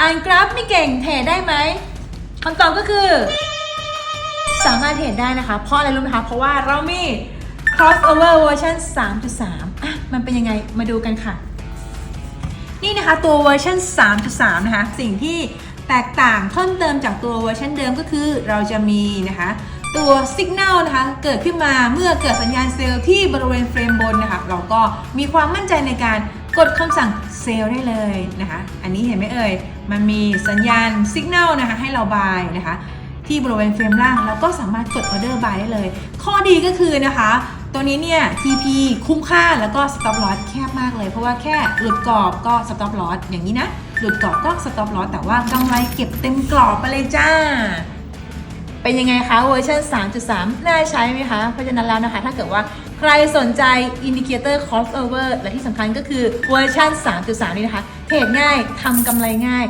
อ่านกราฟไม่เก่งเทรดได้ไหมคำตอบก็คือ สามารถเทรดได้นะคะ เพราะอะไรรู้ไหมคะ เพราะว่าเรามี crossover version 3.3 อะ มันเป็นยังไงมาดูกันค่ะ นี่นะคะตัวเวอร์ชัน3.3 นะคะ สิ่งที่แตกต่างเพิ่มเติมจากตัวเวอร์ชันเดิมก็คือเราจะมีนะคะ ตัว Signal นะคะเกิดขึ้นมาเมื่อเกิดสัญญาณเซลล์ที่บริเวณเฟรมบนนะคะเราก็มีความมั่นใจในการกดคำสั่งเซลล์ได้เลยนะคะ อันนี้เห็นไหมเอ่ย มันมีสัญญาณ Signal นะคะให้เราบายนะคะที่บริเวณเฟรมล่างเราก็สามารถกดออเดอร์บายได้เลย ข้อดีก็คือนะคะ ตัวนี้เนี่ย TP คุ้มค่าแล้วก็ stop loss แคบมากเลย เพราะว่าแค่หลุดกรอบก็ stop loss อย่างนี้นะ หลุดกรอบก็ stop loss แต่ว่ากำไรเก็บเต็มกรอบไปเลยจ้า เป็นยังไงคะเวอร์ชัน3.3 น่าใช้ไหมคะ เพราะฉะนั้นแล้วนะคะ ถ้าเกิดว่าใครสนใจ Indicator Crossover และที่สำคัญก็คือเวอร์ชัน3.3 นี้นะคะ เทรดง่ายทำกำไรง่าย